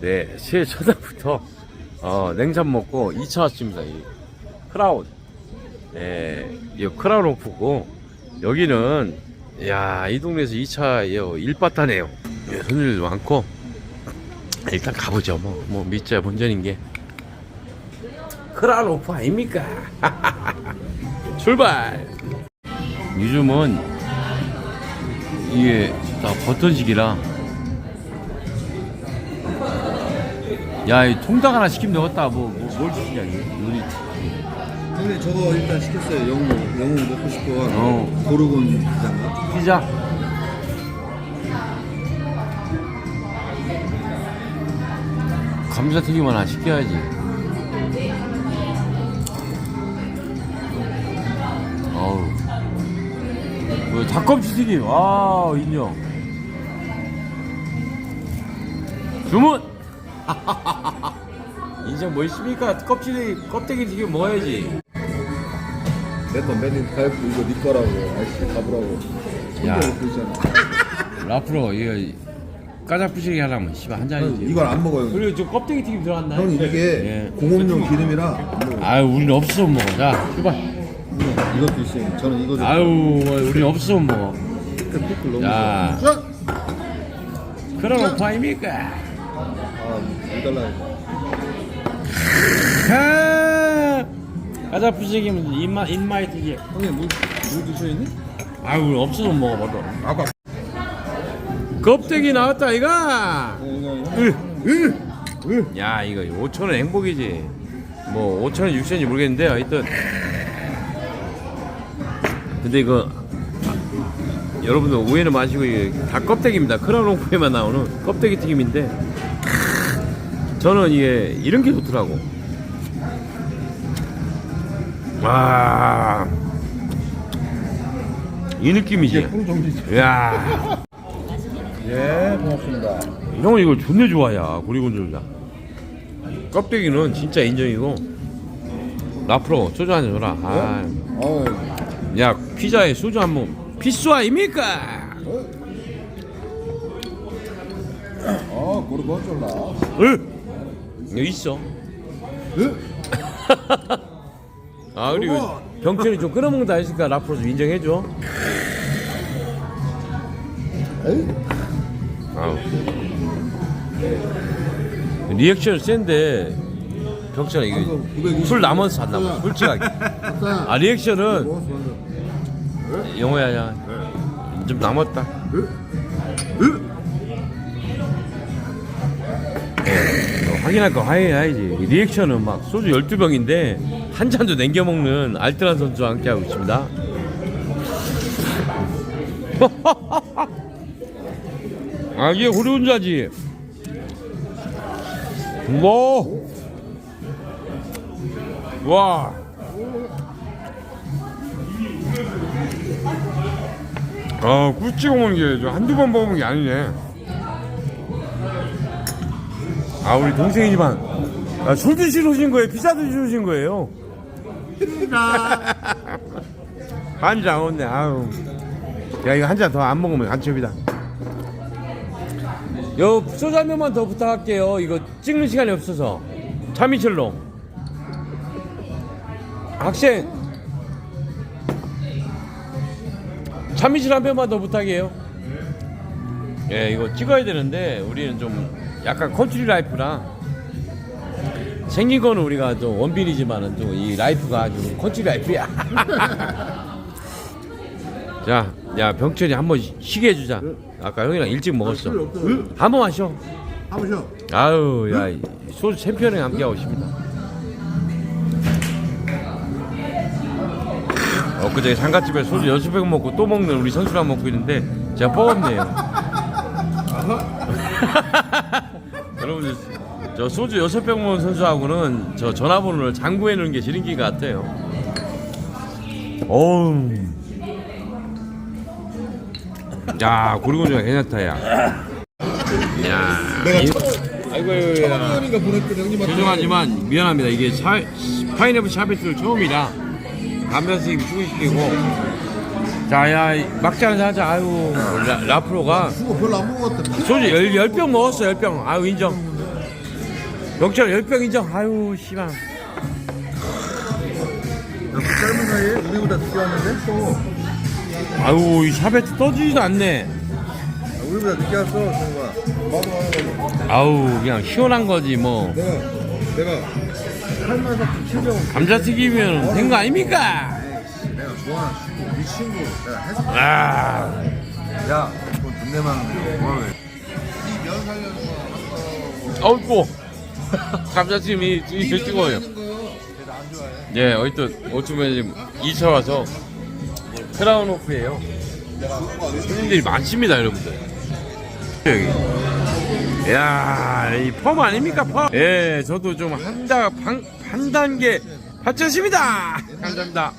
네, 새해 첫날부터 어, 냉삼 먹고 2차 왔습니다. 이 크라운. 네, 이 크라운 오프고 여기는 야, 이 동네에서 2차 일바타네요. 예, 손님들 많고 일단 가보죠. 뭐, 뭐 믿자 본전인 게 크라운 오프 아닙니까? 출발. 요즘은 이게 다 버튼식이라 야, 이 통닭 하나 시키면 되겠다. 뭐, 뭐, 뭘 시키냐, 이거. 요리. 형님 저거 일단 시켰어요. 영웅 영웅 먹고 싶어. 어. 고르곤 피자인가? 피자. 감자튀김 하나 시켜야지. 어우. 그 닭껍질 튀김. 아, 인정. 주문! 인정 뭐 있습니까? 껍질이, 껍데기 튀김 먹어야지. 내거 맨날 가입고 이거 네 거라고. 아이씨 가보라고. 야. 보이잖아. 라프로, 이거, 까자부시게 하려면, 씨발, 한 잔이지. 이걸 안 먹어요. 형님. 그리고 좀 껍데기 튀김 들어갔나요? 형님 이게 예. 공업용 기름이라 안 먹어요. 아유 우린 없으면 먹어 자 출발 이것도 있어요. 저는 이거 좀 아유 우린 없으면 먹어 피클 너무 자. 좋아. 그럼 오파입니까 아, 이달라. 아, 가자 부시기면 입마 입마에 튀기 형님 물, 물 드셔 있니? 아유 우린 없으면 먹어봐도. 아까. 껍데기 나왔다 이가 네, 이거 야 이거 5천 원 행복이지. 뭐 5천 원 6천 원인지 모르겠는데 하여튼. 근데 이거 아, 여러분들 오해는 마시고 이게 다 껍데기입니다. 크라노프에만 나오는 껍데기 튀김인데 저는 이게 이런 게 좋더라고. 와 이 느낌이지? 프로 정지. 야. 예, 고맙습니다. 형은 이걸 존내 좋아야 고리곤졸라. 껍데기는 진짜 인정이고. 라프로 소주 한잔 줘라. 아, 어, 야 피자에 소주 한번. 필수 아닙니까? 아, 고르곤 쫄라. 으 여기 있어 으? 아 그리고 병철이 좀 끊어먹는다 했으니까 라프로 좀 인정해줘? 아우. 리액션 센데 병철아 이거 920. 술 남아서 안 남아 솔직하게. 아 리액션은 먹었어, 방금. 영호야 야. 좀 남았다 으? 확인할 거 확인해야지 리액션은 막 소주 12병인데 한 잔도 남겨 먹는 알뜰한 선수와 함께 하고 있습니다 아 이게 호리혼자지 뭐 와. 아, 꿀 찍어 먹는 게저 한두 번 먹은 게 아니네. 아, 우리 동생이지만, 아, 술 드시러 오신 거예요? 피자 드시러 오신 거예요? 한잔 온네, 아유. 야, 이거 한 잔 더 안 먹으면 간첩이다. 요, 소주 한 명만 더 부탁할게요. 이거 찍는 시간이 없어서. 차미철로. 학생. 차미실 한 편만 더 부탁해요. 예, 이거 찍어야 되는데 우리는 좀 약간 컨트리 라이프라 생긴 거는 우리가 좀 원빈이지만은 좀이 라이프가 아주 컨트리 라이프야. 자, 야 병철이 한 번 쉬게 해주자. 아까 형이랑 일찍 먹었어. 한 번만 쉬어. 한번 쉬어. 아유, 야이 소주 챔피언에 함께하고 있습니다. 엊그제 상가집에 소주 여섯 병 먹고 또 먹는 우리 선수랑 먹고 있는데 제가 뻐겁네요. 여러분들 저 소주 여섯 병 먹은 선수하고는 저 전화번호를 장구해 놓은 게 지름길 같아요. 어우. 야, 고리곤조가 괜찮다, 야. 야. 이- 아이고, 야. 형님가 보냈거든 형님한테. 죄송하지만 미안합니다. 이게 샤, 파인애플 샤베트를 처음이라 감면스님 추구시키고 자야 막지 않은 하자 아유 라, 라프로가 그거 별로 안 먹었다. 소주 열, 열병 먹었어 열병 아유 인정 명절 열병 인정. 아유, 씨발. 짧은 사이에 우리보다 늦게 왔는데 또 아유, 이 샤베트 떠지지도 않네. 아, 우리보다 늦게 왔어 정우가 아우, 그냥 시원한 거지, 뭐. 내가 내가 감자튀김이면 된 거 아닙니까? 내가 좋아하는 네 친구 내가 해서 아, 야 그건 눈내만 뭐하래 이면 살려는 거 어이구. 뜨거워요. 하는 거요 나안 좋아해 예, 어쨌든, 어쩌면 지금 2차 와서 크라운 오프예요 손님들이 많습니다, 여러분들. 여기. 야, 이 펌 아닙니까, 펌? 예, 저도 좀한 달, 반, 한 단계 발전십니다! 감사합니다.